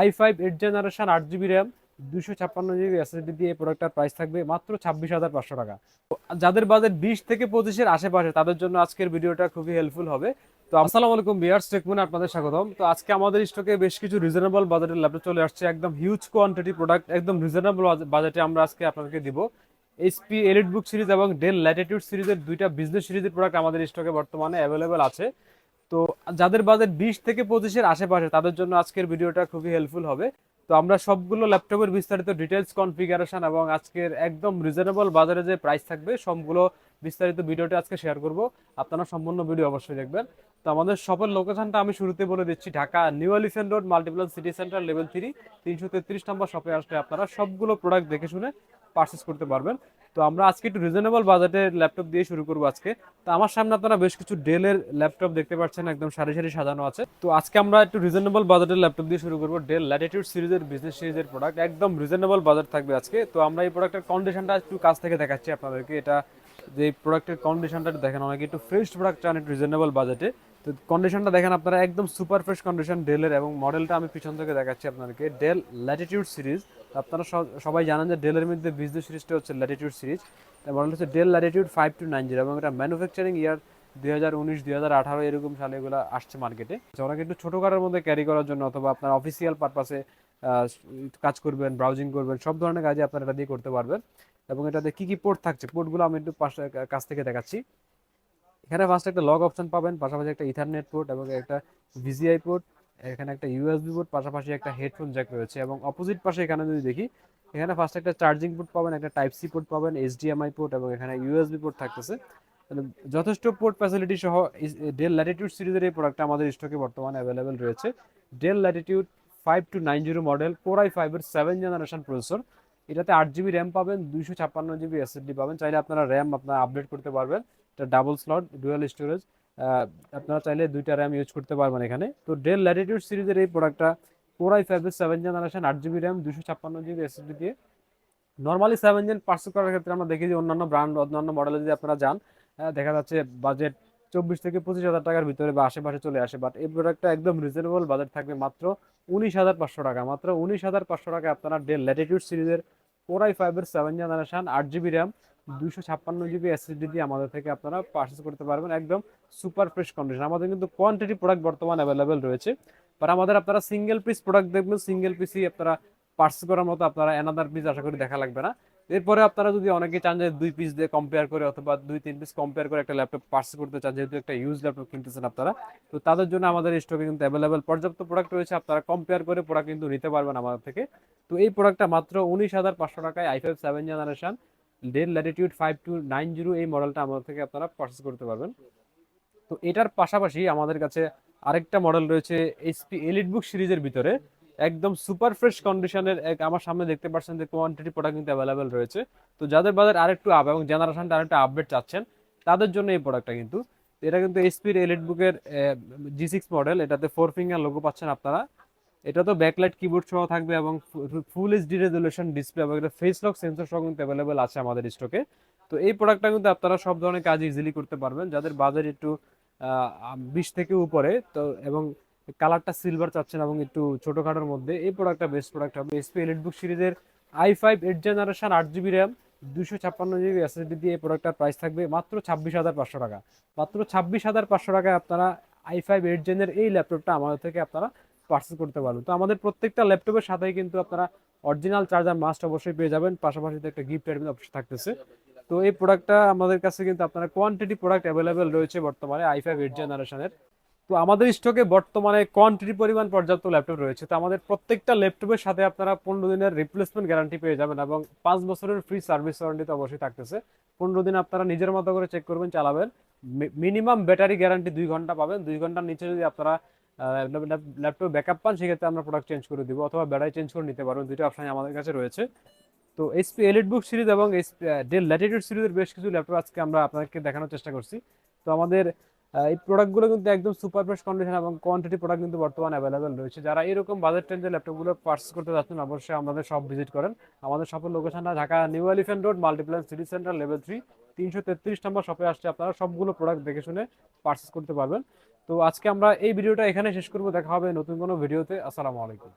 I five eight generation আট GB RAM দুশো ছাপ্পান্ন জিবি এসএসডি দিয়ে এই প্রোডাক্টটার প্রাইস থাকবে মাত্র ছাব্বিশ হাজার পাঁচশো টাকা। যাদের বাজেট বিশ থেকে পঁচিশের আশেপাশে, তাদের জন্য আজকের ভিডিওটা খুবই হেল্পফুল হবে। তো আসসালামু আলাইকুম বিয়ার্স টেকমুনে আপনাদের স্বাগতম। তো আজকে আমাদের স্টকে বেশ কিছু রিজনেবল বাজেটের ল্যাপটপ চলে আসছে, একদম হিউজ কোয়ান্টিটি প্রোডাক্ট একদম রিজনেবল বাজেটে আমরা আজকে আপনাদেরকে দিব। এইচপি এলিট বুক সিরিজ এবং ডেল ল্যাটিটিউড সিরিজের দুইটা বিজনেস সিরিজের প্রোডাক্ট আমাদের স্টকে বর্তমানে অ্যাভেলেবেল আছে। তো যাদের বাজেট বিশ থেকে পঁচিশের আশেপাশে, তাদের জন্য আজকের ভিডিওটা খুবই হেল্পফুল হবে। তো আমরা সবগুলো ল্যাপটপের বিস্তারিত ডিটেলস কনফিগারেশন এবং আজকের একদম রিজনেবল বাজারে যে প্রাইস থাকবে, সবগুলো বিস্তারিত ভিডিওটা আজকে শেয়ার করব। আপনারা সম্পূর্ণ ভিডিও অবশ্যই দেখবেন। তো আমাদের শপের লোকেশনটা আমি শুরুতে বলে দিচ্ছি, Dhaka new elephant road multiplan city centre level three তিনশো তেত্রিশ নম্বর শপে আসলে আপনারা সবগুলো প্রোডাক্ট দেখে শুনে পারচেস করতে পারবেন। তো আমরা আজকে একটু রিজনেবল বাজেটের ল্যাপটপ দিয়ে শুরু করব আজকে। তো আমার সামনে আপনারা বেশ কিছু ডেলের ল্যাপটপ দেখতে পাচ্ছেন, একদম সারি সারি সাজানো আছে। তো আজকে আমরা একটু রিজনেবল বাজেটের ল্যাপটপ দিয়ে শুরু করব ডেল ল্যাটিটিউড সিরিজের বিজনেস সিরিজের প্রোডাক্ট একদম রিজনেবল বাজেট থাকবে আজকে। তো আমরা এই প্রোডাক্টের কন্ডিশনটা একটু কাছ থেকে দেখাচ্ছি আপনাদেরকে। এটা যে প্রোডাক্টের কন্ডিশনটা দেখেন, অনেকে একটু ফ্রেশ প্রোডাক্ট চান একটু রিজনেবল বাজেটে তো কন্ডিশনটা দেখেন আপনারা, একদম সুপার ফ্রেশ কন্ডিশন ডেলের এবং মডেলটা আমি পিছন থেকে দেখাচ্ছি আপনাদেরকে। ডেল ল্যাটিটিউড সিরিজ আপনারা সব- সবাই জানেন যে ডেলের মধ্যে বিজনেস সিরিজটা হচ্ছে ল্যাটিটিউড সিরিজ মডেল হচ্ছে Dell latitude five two nine zero এবং এটা ম্যানুফ্যাকচারিং ইয়ার দুই হাজার উনিশ হাজার আঠারো এরকম সালে এগুলো আসছে মার্কেটে ওরা কিন্তু ছোটো কারের মধ্যে ক্যারি করার জন্য অথবা আপনার অফিসিয়াল পারপাসে কাজ করবেন ব্রাউজিং করবেন, সব ধরনের কাজে আপনারা এটা দিয়ে করতে পারবেন। এবং এটাতে কী কী পোর্ট থাকছে পোর্টগুলো আমি একটু পাশে, কাছ থেকে দেখাচ্ছি। এখানে ফার্স্ট একটা লগ অপশন পাবেন, পাশাপাশি একটা ইথারনেট পোর্ট এবং একটা ভিজিআই পোর্ট এখানে একটা ইউএসবি পোর্ট পাশাপাশি একটা হেডফোন জ্যাক রয়েছে এবং অপোজিট পাশে এখানে যদি দেখি, এখানে ফার্স্ট একটা চার্জিং পোর্ট পাবেন, একটা টাইপ সি পোর্ট পাবেন এইচডিএমআই পোর্ট এবং এখানে ইউএসবি পোর্ট থাকতেছে। যথেষ্ট পোর্ট ফ্যাসিলিটি সহ ডেল ল্যাটিটিউড সিরিজের এই প্রোডাক্টটা আমাদের স্টকে বর্তমানে অ্যাভেলেবেল রয়েছে। Dell latitude five two nine zero model core I ফাইভের সেভেন জেনারেশন প্রসেসর এটাতে আট জিবি র্যাম পাবেন, দুইশো ছাপ্পান্ন জিবি এসএসডি পাবেন। চাইলে আপনারা র্যাম আপনারা আপডেট করতে পারবেন। এটা ডাবল স্লট ডুয়াল স্টোরেজ আপনারা চাইলে দুইটা র্যাম ইউজ করতে পারবেন এখানে। তো ডেল ল্যাটিটিউড সিরিজের এই প্রোডাক্টটা কোর আই ফাইভের সেভেন জেনারেশন আট জিবি র্যাম দুশো ছাপ্পান্ন জিবি এসএসডি দিয়ে। নর্মালি সেভেন জেন পার্সেল করার ক্ষেত্রে আমরা দেখি যে অন্যান্য ব্র্যান্ড অন্যান্য মডেলে যদি আপনারা যান দেখা যাচ্ছে বাজেট চব্বিশ থেকে পঁচিশ হাজার টাকার ভিতরে বা আশেপাশে চলে আসে বাট এই প্রোডাক্টটা একদম রিজনেবল বাজেট থাকবে মাত্র উনিশ হাজার পাঁচশো টাকা। মাত্র উনিশ হাজার পাঁচশো টাকা আপনারা ডেল ল্যাটিটিউড সিরিজের ফোর আই ফাইভের সেভেন জেনারেশন আট জিবি র্যাম দুশো ছাপ্পান্ন জিবি এসএসডি দিয়ে আমাদের থেকে আপনারা পারচেস করতে পারবেন একদম সুপার ফ্রেশ কন্ডিশন আমাদের কিন্তু কোয়ান্টিটি প্রোডাক্ট বর্তমান অ্যাভেলেবেল রয়েছে। বাট আমাদের আপনারা সিঙ্গেল পিস প্রোডাক্ট দেখবেন সিঙ্গেল পিসই আপনারা পার্সেল করার মতো আপনারা অ্যানাদার পিস আশা করি দেখা লাগবে না। এরপরে আপনারা যদি অনেকে চান যে দুই পিস দিয়ে কম্পেয়ার করে অথবা দুই, তিন পিস কম্পেয়ার করে একটা ল্যাপটপ পার্সেল করতে চান, যেহেতু একটা ইউজ ল্যাপটপ কিনতেছেন আপনারা, তো তাদের জন্য আমাদের স্টকে কিন্তু অ্যাভেলেবেল পর্যাপ্ত প্রোডাক্ট রয়েছে। আপনারা কম্পেয়ার করে প্রোডাক্ট কিন্তু নিতে পারবেন আমাদের থেকে। তো এই প্রোডাক্টটা মাত্র উনিশ হাজার পাঁচশো টাকায় I five seven generation Dell latitude five two nine zero এই মডেলটা আমাদের থেকে আপনারা পার্চেস করতে পারবেন। তো এটার পাশাপাশি আমাদের কাছে আরেকটা মডেল রয়েছে এইচপি এলিট বুক সিরিজের ভিতরে। একদম সুপার ফ্রেশ কন্ডিশনের এক আমার সামনে দেখতে পাচ্ছেন যে কোয়ান্টিটি প্রোডাক্ট কিন্তু অ্যাভেলেবেল রয়েছে। তো যাদের বাজার আরেকটু আপ এবং জেনারেশনটা আরেকটু আপডেট চাচ্ছেন, তাদের জন্য এই প্রোডাক্টটা কিন্তু। এটা কিন্তু এইচপির এলিট বুকের জি সিক্স মডেল এটাতে ফোর ফিঙ্গার লোগো পাচ্ছেন আপনারা। এটা তো ব্যাকলাইট কিবোর্ড সহ থাকবে এবং ফুল এইচডি রেজলিউশন ডিসপ্লে এবং এটা ফেস লক সেন্সর সহ কিন্তু অ্যাভেলেবেল আছে আমাদের স্টকে তো এই প্রোডাক্টটা কিন্তু আপনারা সব ধরনের কাজ ইজিলি করতে পারবেন। যাদের বাজার একটু বিশ থেকে উপরে, তো এবং কালারটা সিলভার চাচ্ছেন এবং একটু ছোটখাটোর মধ্যে, এই প্রোডাক্টটা বেস্ট প্রোডাক্ট হবে। এসপি এলিট বুক সিরিজের আই ফাইভ এইট জেনারেশন আট জিবি র্যাম দুশো ছাপ্পান্ন জিবি এসএসডি দিয়ে এই প্রোডাক্টটার প্রাইস থাকবে মাত্র ছাব্বিশ হাজার পাঁচশো টাকা। মাত্র ছাব্বিশ হাজার পাঁচশো টাকায় আপনারা আই ফাইভ এইট জেনের এই ল্যাপটপটা আমাদের থেকে আপনারা পার্সেল করতে পারবেন তো আমাদের প্রত্যেকটা ল্যাপটপের সাথেই কিন্তু আপনারা অরিজিনাল চার্জার মাস্ট অবশ্যই পেয়ে যাবেন। পাশাপাশি একটা গিফট অ্যাডমিন অপশন থাকতেছে। তো এই প্রোডাক্টটা আমাদের কাছে কিন্তু আপনারা কোয়ান্টিটি প্রোডাক্ট অ্যাভেলেবেল রয়েছে বর্তমানে আই ফাইভ এইট জেনারেশনের তো আমাদের স্টকে বর্তমানে কোয়ান্টিটি পরিমাণ পর্যাপ্ত ল্যাপটপ রয়েছে। তো আমাদের প্রত্যেকটা ল্যাপটপের সাথে আপনারা পনেরো দিনের রিপ্লেসমেন্ট গ্যারান্টি পেয়ে যাবেন এবং পাঁচ বছরের ফ্রি সার্ভিস ওয়ারেন্টি তো অবশ্যই থাকতেছে। পনেরো দিন আপনারা নিজের মতো করে চেক করবেন, চালাবেন। মিনিমাম ব্যাটারি গ্যারান্টি দুই ঘণ্টা পাবেন। দুই ঘণ্টার নিচে যদি আপনারা ল্যাপটপ ব্যাকআপ পান, সেক্ষেত্রে আমরা প্রোডাক্ট চেঞ্জ করে দিব অথবা ব্যাটারি চেঞ্জ করে নিতে পারবেন দুইটা অপশান আমাদের কাছে রয়েছে। তো এইচপি এলিট বুক সিরিজ এবং ডেল ল্যাটিটিউড সিরিজের বেশ কিছু ল্যাপটপ আজকে আমরা আপনাদেরকে দেখানোর চেষ্টা করছি। তো আমাদের এই প্রোডাক্টগুলো কিন্তু একদম সুপার ফ্রেশ কন্ডিশন এবং কোয়ান্টিটি প্রোডাক্ট কিন্তু বর্তমানে অ্যাভেলেবেল রয়েছে। যারা এরকম বাজেট রেঞ্জের ল্যাপটপগুলো পার্চেস করতে যাচ্ছেন, অবশ্যই আমাদের সব ভিজিট করেন। আমাদের শপের লোকেশনটা Dhaka new elephant road multiplan city centre level three তিনশো তেত্রিশ নম্বর শপে আসলে আপনারা সবগুলো প্রোডাক্ট দেখে শুনে পার্চেস করতে পারবেন। তো আজকে আমরা এই ভিডিওটা এখানে শেষ করব। দেখা হবে নতুন কোনো ভিডিওতে। আসসালামু আলাইকুম।